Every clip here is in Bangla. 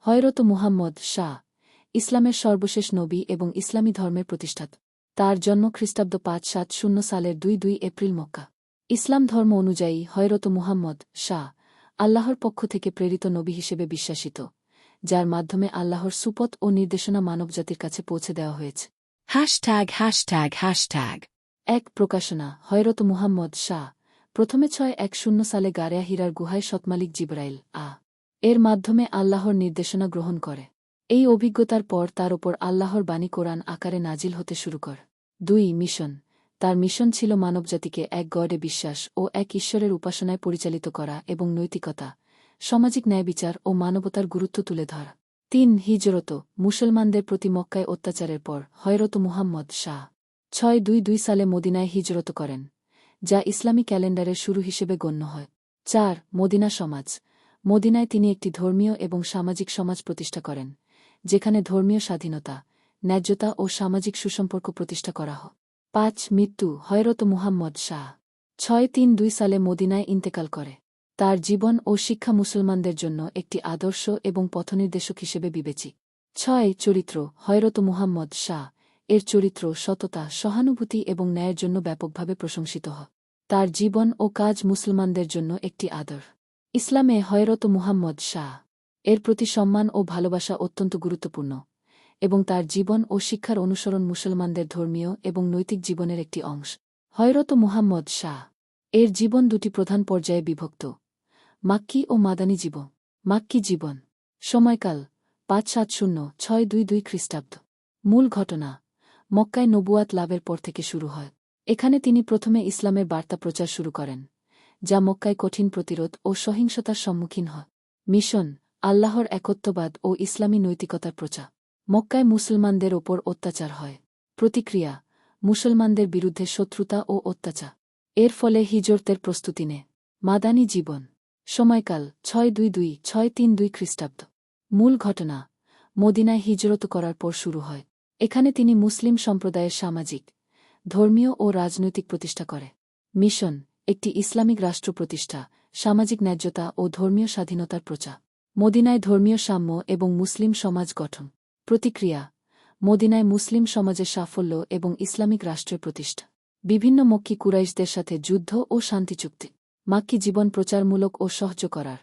হয়রত মুহাম্মদ শাহ ইসলামের সর্বশেষ নবী এবং ইসলামী ধর্মের প্রতিষ্ঠাত। তার জন্ম খ্রিস্টাব্দ পাঁচ সাত শূন্য সালের দুই দুই এপ্রিল মক্কা। ইসলাম ধর্ম অনুযায়ী হয়রত মুহাম্মদ শাহ আল্লাহর পক্ষ থেকে প্রেরিত নবী হিসেবে বিশ্বাসিত যার মাধ্যমে আল্লাহর সুপথ ও নির্দেশনা মানবজাতির কাছে পৌঁছে দেওয়া হয়েছে। Hashtag, hashtag, hashtag. এক প্রকাশনা হয়রত মুহাম্মদ শাহ প্রথমে ছয় এক শূন্য সালে গারেয়া হীরার গুহায় সৎমালিক জিব্রাইল আ। এর মাধ্যমে আল্লাহর নির্দেশনা গ্রহণ করে। এই অভিজ্ঞতার পর তার ওপর আল্লাহর বাণী কোরআন আকারে নাজিল হতে শুরু কর। দুই, মিশন। তার মিশন ছিল মানবজাতিকে এক গডে বিশ্বাস ও এক ঈশ্বরের উপাসনায় পরিচালিত করা এবং নৈতিকতা, সামাজিক ন্যায়বিচার ও মানবতার গুরুত্ব তুলে ধরা। তিন, হিজরত। মুসলমানদের প্রতি মক্কায় অত্যাচারের পর হয়রত মুহাম্মদ শাহ। ছয়, দুই দুই সালে মদিনায় হিজরত করেন, যা ইসলামী ক্যালেন্ডারের শুরু হিসেবে গণ্য হয়। চার, মদিনা সমাজ। মদিনায় তিনি একটি ধর্মীয় এবং সামাজিক সমাজ প্রতিষ্ঠা করেন, যেখানে ধর্মীয় স্বাধীনতা, ন্যায্যতা ও সামাজিক সুসম্পর্ক প্রতিষ্ঠা করা হয়। পাঁচ, মৃত্যু, হয়রত মুহাম্মদ শাহ। ছয়, তিন, দুই সালে মদিনায় ইন্তেকাল করে। তার জীবন ও শিক্ষা মুসলমানদের জন্য একটি আদর্শ এবং পথনির্দেশক হিসেবে বিবেচিত ছয়, চরিত্র, হয়রত মুহাম্মদ শাহ। এর চরিত্র সততা, সহানুভূতি এবং ন্যায়ের জন্য ব্যাপকভাবে প্রশংসিত হয়। তার জীবন ও কাজ মুসলমানদের জন্য একটি আদর। ইসলামে হয়রত মুহাম্মদ শাহ এর প্রতি সম্মান ও ভালোবাসা অত্যন্ত গুরুত্বপূর্ণ এবং তার জীবন ও শিক্ষার অনুসরণ মুসলমানদের ধর্মীয় এবং নৈতিক জীবনের একটি অংশ। হয়রত মুহাম্মদ শাহ এর জীবন দুটি প্রধান পর্যায়ে বিভক্ত, মাক্কি ও মাদানী জীবন। মাক্কি জীবন সময়কাল পাঁচ সাত শূন্য ছয় দুই দুই খ্রিস্টাব্দ। মূল ঘটনা মক্কায় নবুয়াত লাভের পর থেকে শুরু হয়। এখানে তিনি প্রথমে ইসলামের বার্তা প্রচার শুরু করেন। যা মক্কায় কঠিন প্রতিরোধ ও সহিংসতার সম্মুখীন হয়। মিশন, আল্লাহর একত্ববাদ ও ইসলামী নৈতিকতার প্রচার। মক্কায় মুসলমানদের ওপর অত্যাচার হয়। প্রতিক্রিয়া, মুসলমানদের বিরুদ্ধে শত্রুতা ও অত্যাচার। এর ফলে হিজরতের প্রস্তুতি নে মাদানী জীবন, সময়কাল ছয় দুই দুই, ছয় তিন দুই খ্রিস্টাব্দ। মূল ঘটনা, মদিনায় হিজরত করার পর শুরু হয়। এখানে তিনি মুসলিম সম্প্রদায়ের সামাজিক, ধর্মীয় ও রাজনৈতিক প্রতিষ্ঠা করে। মিশন একটি ইসলামিক রাষ্ট্র প্রতিষ্ঠা, সামাজিক ন্যায্যতা ও ধর্মীয় স্বাধীনতার প্রচার। মদিনায় ধর্মীয় সাম্য এবং মুসলিম সমাজ গঠন। প্রতিক্রিয়া, মদিনায় মুসলিম সমাজের সাফল্য এবং ইসলামিক রাষ্ট্রের প্রতিষ্ঠা। বিভিন্ন মক্কি কুরাইশদের সাথে যুদ্ধ ও শান্তি চুক্তি। মাক্কি জীবন প্রচারমূলক ও সহ্য করার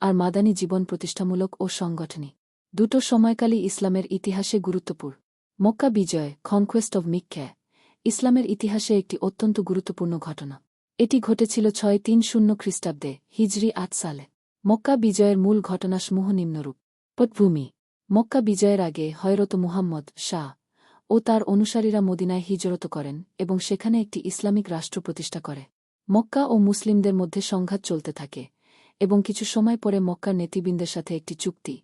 আর মাদানী জীবন প্রতিষ্ঠামূলক ও সংগঠনী। দুটো সময়কালী ইসলামের ইতিহাসে গুরুত্বপূর্ণ। মক্কা বিজয় কনকোয়েস্ট অব মিক্যা ইসলামের ইতিহাসে একটি অত্যন্ত গুরুত্বপূর্ণ ঘটনা। এটি ঘটেছিল ছয় তিন শূন্য খ্রিস্টাব্দে, হিজরি আট সালে। মক্কা বিজয়ের মূল ঘটনাসমূহ নিম্নরূপ। পটভূমি। মক্কা বিজয়ের আগে হয়রত মুহাম্মদ শাহ ও তার অনুসারীরা মদিনায় হিজরত করেন এবং সেখানে একটি ইসলামিক রাষ্ট্র প্রতিষ্ঠা করে। মক্কা ও মুসলিমদের মধ্যে সংঘাত চলতে থাকে এবং কিছু সময় পরে মক্কার নেতৃবৃন্দের সাথে একটি চুক্তি,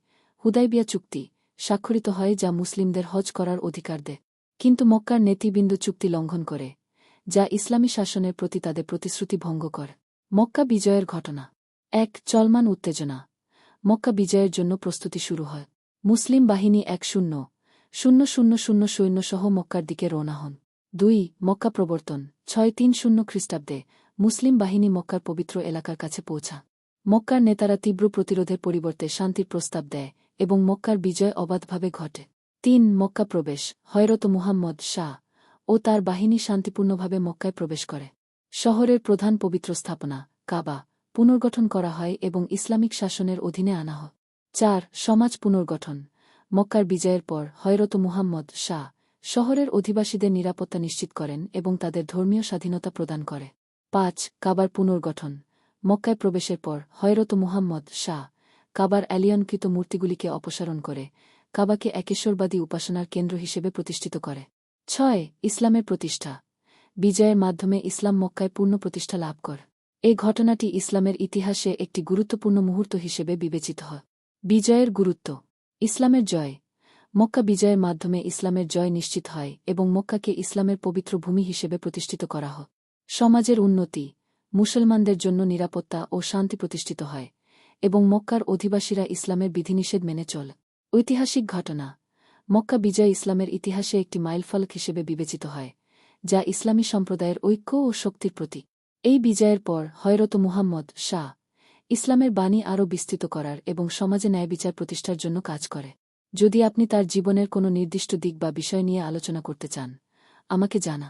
হুদাইবিয়া চুক্তি, স্বাক্ষরিত হয় যা মুসলিমদের হজ করার অধিকার দেয়। কিন্তু মক্কার নেতৃবৃন্দ চুক্তি লঙ্ঘন করে। যা ইসলামী শাসনের প্রতি তাদের প্রতিশ্রুতি ভঙ্গ করে। মক্কা বিজয়ের ঘটনা। এক চলমান উত্তেজনা। মক্কা বিজয়ের জন্য প্রস্তুতি শুরু হয়। মুসলিম বাহিনী এক শূন্য। শূন্য শূন্য শূন্য সৈন্যসহ মক্কার দিকে রওনা হন। দুই, মক্কা প্রবর্তন। ছয়, তিন শূন্য খ্রিস্টাব্দে মুসলিম বাহিনী মক্কার পবিত্র এলাকার কাছে পৌঁছা। মক্কার নেতারা তীব্র প্রতিরোধের পরিবর্তে শান্তির প্রস্তাব দেয় এবং মক্কার বিজয় অবাধভাবে ঘটে। তিন, মক্কা প্রবেশ। হয়রত মুহাম্মদ শাহ ও তার বাহিনী শান্তিপূর্ণভাবে মক্কায় প্রবেশ করে। শহরের প্রধান পবিত্র স্থাপনা, কাবা, পুনর্গঠন করা হয় এবং ইসলামিক শাসনের অধীনে আনা হয়। চার, সমাজ পুনর্গঠন। মক্কার বিজয়ের পর হয়রত মুহাম্মদ শাহ শহরের অধিবাসীদের নিরাপত্তা নিশ্চিত করেন এবং তাদের ধর্মীয় স্বাধীনতা প্রদান করে। পাঁচ, কাবার পুনর্গঠন। মক্কায় প্রবেশের পর হয়রত মুহাম্মদ শাহ কাবার অ্যালিয়নকৃত মূর্তিগুলিকে অপসারণ করে, কাবাকে একেশ্বরবাদী উপাসনার কেন্দ্র হিসেবে প্রতিষ্ঠিত করে। ছয়, ইসলামের প্রতিষ্ঠা। বিজয়ের মাধ্যমে ইসলাম মক্কায় পূর্ণ প্রতিষ্ঠা লাভ কর। এই ঘটনাটি ইসলামের ইতিহাসে একটি গুরুত্বপূর্ণ মুহূর্ত হিসেবে বিবেচিত হয়। বিজয়ের গুরুত্ব। ইসলামের জয়। মক্কা বিজয়ের মাধ্যমে ইসলামের জয় নিশ্চিত হয় এবং মক্কাকে ইসলামের পবিত্র ভূমি হিসেবে প্রতিষ্ঠিত করা হয়। সমাজের উন্নতি। মুসলমানদের জন্য নিরাপত্তা ও শান্তি প্রতিষ্ঠিত হয় এবং মক্কার অধিবাসীরা ইসলামের বিধিনিষেধ মেনে চল। ঐতিহাসিক ঘটনা। মক্কা বিজয় ইসলামের ইতিহাসে একটি মাইলফলক হিসেবে বিবেচিত হয়, যা ইসলামী সম্প্রদায়ের ঐক্য ও শক্তির প্রতীক। এই বিজয়ের পর হয়রত মুহাম্মদ শাহ ইসলামের বাণী আরও বিস্তৃত করার এবং সমাজে ন্যায় বিচার প্রতিষ্ঠার জন্য কাজ করে। যদি আপনি তার জীবনের কোনো নির্দিষ্ট দিক বা বিষয় নিয়ে আলোচনা করতে চান, আমাকে জানা।